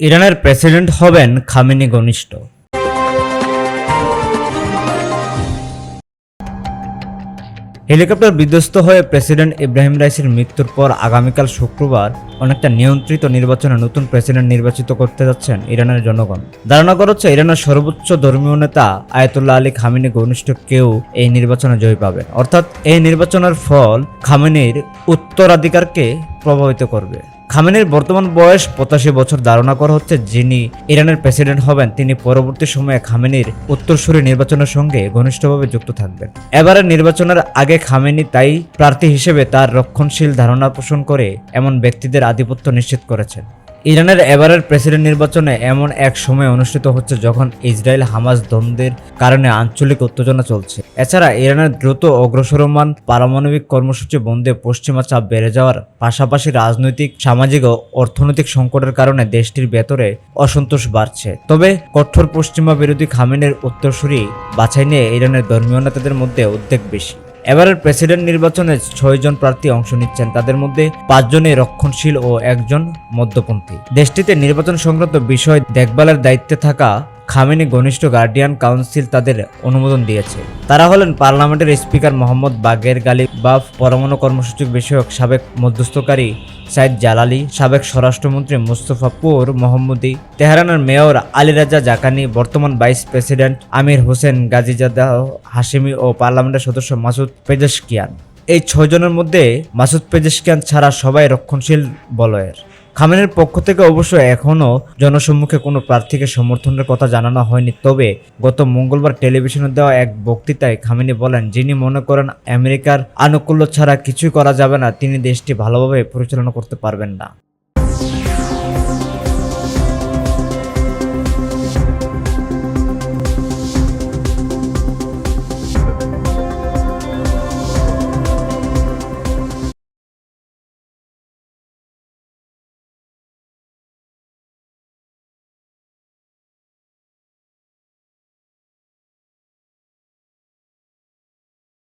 ইরানের প্রেসিডেন্ট হবেন খামেনি ঘনিষ্ঠ। হেলিকপ্টার বিধ্বস্ত হয়ে প্রেসিডেন্ট ইব্রাহিম রাইসির মৃত্যুর পর আগামীকাল শুক্রবার অনেকটা নিয়ন্ত্রিত নির্বাচনে নতুন প্রেসিডেন্ট নির্বাচিত করতে যাচ্ছেন ইরানের জনগণ। ধারণা করা হচ্ছে ইরানের সর্বোচ্চ ধর্মীয় নেতা আয়াতুল্লাহ আলী খামিনি ঘনিষ্ঠ কেউ এই নির্বাচনে জয় পাবে অর্থাৎ এই নির্বাচনের ফল খামেনির উত্তরাধিকারকে প্রভাবিত করবে। খামেনির বর্তমান বয়স পঁচাশি বছর ধারণা করা হচ্ছে যিনি ইরানের প্রেসিডেন্ট হবেন, তিনি পরবর্তী সময়ে খামেনির উত্তরসূরি নির্বাচনের সঙ্গে ঘনিষ্ঠভাবে যুক্ত থাকবেন। এবারের নির্বাচনের আগে খামেনি তাই প্রার্থী হিসেবে তার রক্ষণশীল ধারণা পোষণ করে এমন ব্যক্তিদের আধিপত্য নিশ্চিত করেছেন। ইরানের এবারের প্রেসিডেন্ট নির্বাচনে এমন এক সময় অনুষ্ঠিত হচ্ছে যখন ইসরায়েল হামাস দ্বন্দ্বের কারণে আঞ্চলিক উত্তেজনা চলছে। এছাড়া ইরানের দ্রুত অগ্রসরমান পারমাণবিক কর্মসূচি বন্ধে পশ্চিমা চাপ বেড়ে যাওয়ার পাশাপাশি রাজনৈতিক, সামাজিক ও অর্থনৈতিক সংকটের কারণে দেশটির ভেতরে অসন্তোষ বাড়ছে। তবে কঠোর পশ্চিমা বিরোধী খামেনের উত্তরসূরি বাছাই নিয়ে ইরানের ধর্মীয় নেতাদের মধ্যে উদ্বেগ বেশি। এবারের প্রেসিডেন্ট নির্বাচনে ছয়জন প্রার্থী অংশ নিচ্ছেন। তাদের মধ্যে পাঁচজনই রক্ষণশীল ও একজন মধ্যপন্থী। দেশটিতে নির্বাচন সংক্রান্ত বিষয় দেখভালের দায়িত্বে থাকা খামেনি ঘনিষ্ঠ গার্ডিয়ান কাউন্সিল তাদের অনুমোদন দিয়েছে। তারা হলেন পার্লামেন্টের স্পিকার মোহাম্মদ বাগের গালি বাফ পরমাণু কর্মসূচি বিষয়ক সাবেক মধ্যস্থকারী সাইদ জালালি, সাবেক স্বরাষ্ট্রমন্ত্রী মুস্তফা পুর মোহাম্মদী, তেহরানের মেয়র আলী রাজা জাকানি, বর্তমান vice president Amir Hossein Ghazizadeh Hashemi ও পার্লামেন্টের সদস্য মাসুদ পেজেশকিয়ান। এই ছয়জনের মধ্যে মাসুদ পেজেশকান ছাড়া সবাই রক্ষণশীল বলয়ের। খামেনের পক্ষ থেকে অবশ্য এখনও জনসম্মুখে কোনো প্রার্থীকে সমর্থনের কথা জানানো হয়নি, তবে গত মঙ্গলবার টেলিভিশনে দেওয়া এক বক্তৃতায় খামেনি বলেন, যিনি মনে করেন আমেরিকার আনুকূল্য ছাড়া কিছুই করা যাবে না, তিনি দেশটি ভালোভাবে পরিচালনা করতে পারবেন না।